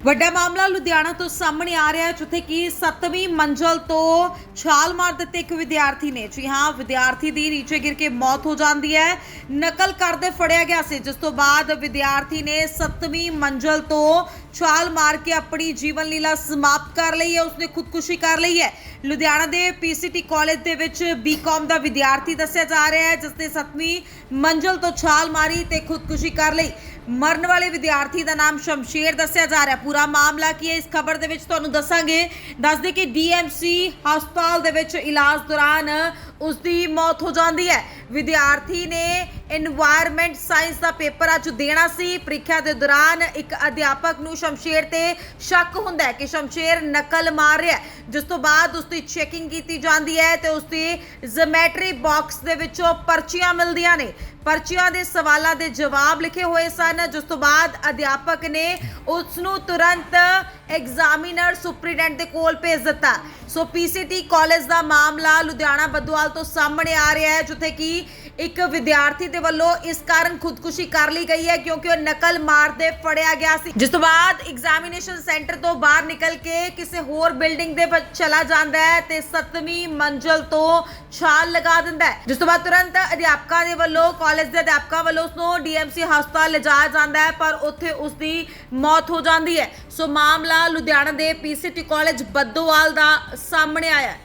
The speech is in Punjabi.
ਵੱਡਾ ਮਾਮਲਾ ਲੁਧਿਆਣਾ ਤੋਂ ਸਾਹਮਣੇ ਆ ਰਿਹਾ ਹੈ, ਜਿੱਥੇ ਕਿ 7ਵੀਂ ਮੰਜ਼ਲ ਤੋਂ ਛਾਲ ਮਾਰ ਦਿੱਤੇ ਇੱਕ ਵਿਦਿਆਰਥੀ ਨੇ। ਜੀ ਹਾਂ, ਵਿਦਿਆਰਥੀ ਦੀ ਨੀਚੇ ਗਿਰ ਕੇ ਮੌਤ ਹੋ ਜਾਂਦੀ ਹੈ। ਨਕਲ ਕਰਦੇ ਫੜਿਆ ਗਿਆ ਸੀ, ਜਿਸ ਤੋਂ ਬਾਅਦ ਵਿਦਿਆਰਥੀ ਨੇ 7ਵੀਂ ਮੰਜ਼ਲ ਤੋਂ ਛਾਲ ਮਾਰ ਕੇ ਆਪਣੀ ਜੀਵਨ ਲੀਲਾ ਸਮਾਪਤ ਕਰ ਲਈ ਹੈ, ਉਸਨੇ ਖੁਦਕੁਸ਼ੀ ਕਰ ਲਈ ਹੈ। ਲੁਧਿਆਣਾ ਦੇ ਪੀਸੀਟੀ ਕਾਲਜ ਦੇ ਵਿੱਚ ਬੀਕਾਮ ਦਾ ਵਿਦਿਆਰਥੀ ਦੱਸਿਆ ਜਾ ਰਿਹਾ ਹੈ, ਜਿਸ ਨੇ 7ਵੀਂ ਮੰਜ਼ਲ ਤੋਂ ਛਾਲ ਮਾਰੀ ਤੇ ਖੁਦਕੁਸ਼ੀ ਕਰ ਲਈ। ਮਰਨ ਵਾਲੇ ਵਿਦਿਆਰਥੀ ਦਾ ਨਾਮ ਸ਼ਮਸ਼ੇਰ ਦੱਸਿਆ ਜਾ ਰਿਹਾ ਹੈ। ਪੂਰਾ ਮਾਮਲਾ ਕੀ ਹੈ? ਇਸ ਖਬਰ ਦੇ ਵਿੱਚ ਤੁਹਾਨੂੰ ਦੱਸਾਂਗੇ। ਦੱਸਦੇ ਕਿ ਡੀਐਮਸੀ ਹਸਪਤਾਲ ਦੇ ਵਿੱਚ ਇਲਾਜ ਦੌਰਾਨ ਉਸ ਦੀ ਮੌਤ ਹੋ ਜਾਂਦੀ ਹੈ। ਵਿਦਿਆਰਥੀ ਨੇ এনवायरमेंट ਸਾਇੰਸ ਦਾ ਪੇਪਰ ਅੱਜ ਦੇਣਾ ਸੀ। ਪ੍ਰੀਖਿਆ ਦੇ ਦੌਰਾਨ ਇੱਕ ਅਧਿਆਪਕ ਨੂੰ ਸ਼ਮਸ਼ੇਰ ਤੇ ਸ਼ੱਕ ਹੁੰਦਾ ਹੈ ਕਿ ਸ਼ਮਸ਼ੇਰ ਨਕਲ ਮਾਰ ਰਿਹਾ ਹੈ। ਜਿਸ ਤੋਂ ਬਾਅਦ ਉਸ ਦੀ ਚੈਕਿੰਗ ਕੀਤੀ ਜਾਂਦੀ ਹੈ ਤੇ ਉਸ ਦੀ ਜ਼ਿਓਮੈਟਰੀ ਬਾਕਸ ਦੇ ਵਿੱਚੋਂ ਪਰਚੀਆਂ ਮਿਲਦੀਆਂ ਨੇ। ਪਰਚੀਆਂ ਦੇ ਸਵਾਲਾਂ ਦੇ ਜਵਾਬ ਲਿਖੇ ਹੋਏ ਸਨ। ਜਿਸ ਤੋਂ ਬਾਅਦ ਅਧਿਆਪਕ ਨੇ ਉਸ ਨੂੰ ਤੁਰੰਤ ਐਗਜ਼ਾਮੀਨਰ ਸੁਪਰੀਡੈਂਟ ਦੇ ਕੋਲ ਭੇਜ ਦਿੱਤਾ। ਸੋ ਪੀਸੀਟੀ ਕਾਲਜ ਦਾ ਮਾਮਲਾ ਲੁਧਿਆਣਾ ਬਦਵਾਲ ਤੋਂ ਸਾਹਮਣੇ ਆ ਰਿਹਾ ਹੈ, ਜਿੱਥੇ ਕਿ ਇੱਕ ਵਿਦਿਆਰਥੀ ਦੇ ਵੱਲੋਂ ਇਸ ਕਾਰਨ ਖੁਦਕੁਸ਼ੀ ਕਰ ਲਈ ਗਈ ਹੈ ਕਿਉਂਕਿ ਉਹ ਨਕਲ ਮਾਰਦੇ ਫੜਿਆ ਗਿਆ ਸੀ। ਜਿਸ ਤੋਂ ਬਾਅਦ ਐਗਜ਼ਾਮੀਨੇਸ਼ਨ ਸੈਂਟਰ ਤੋਂ ਬਾਹਰ ਨਿਕਲ ਕੇ ਕਿਸੇ ਹੋਰ ਬਿਲਡਿੰਗ ਦੇ ਵਿੱਚ ਚਲਾ ਜਾਂਦਾ ਹੈ ਤੇ 7ਵੀਂ ਮੰਜ਼ਲ ਤੋਂ ਛਾਲ ਲਗਾ ਦਿੰਦਾ ਹੈ। ਜਿਸ ਤੋਂ ਬਾਅਦ ਤੁਰੰਤ ਅਧਿਆਪਕਾਂ ਦੇ ਵੱਲੋਂ ਕਾਲਜ ਦੇ ਅਧਿਆਪਕਾਂ ਵੱਲੋਂ ਉਸ ਨੂੰ ਡੀਐਮਸੀ ਹਸਪਤਾਲ ਲਿਜਾਇਆ ਜਾਂਦਾ ਹੈ, ਪਰ ਉੱਥੇ ਉਸ ਦੀ ਮੌਤ ਹੋ ਜਾਂਦੀ ਹੈ। ਸੋ ਮਾਮਲਾ ਲੁਧਿਆਣਾ ਦੇ ਪੀਸੀਟੀ ਕਾਲਜ ਬੱਦੋਵਾਲ ਦਾ ਸਾਹਮਣੇ ਆਇਆ ਹੈ।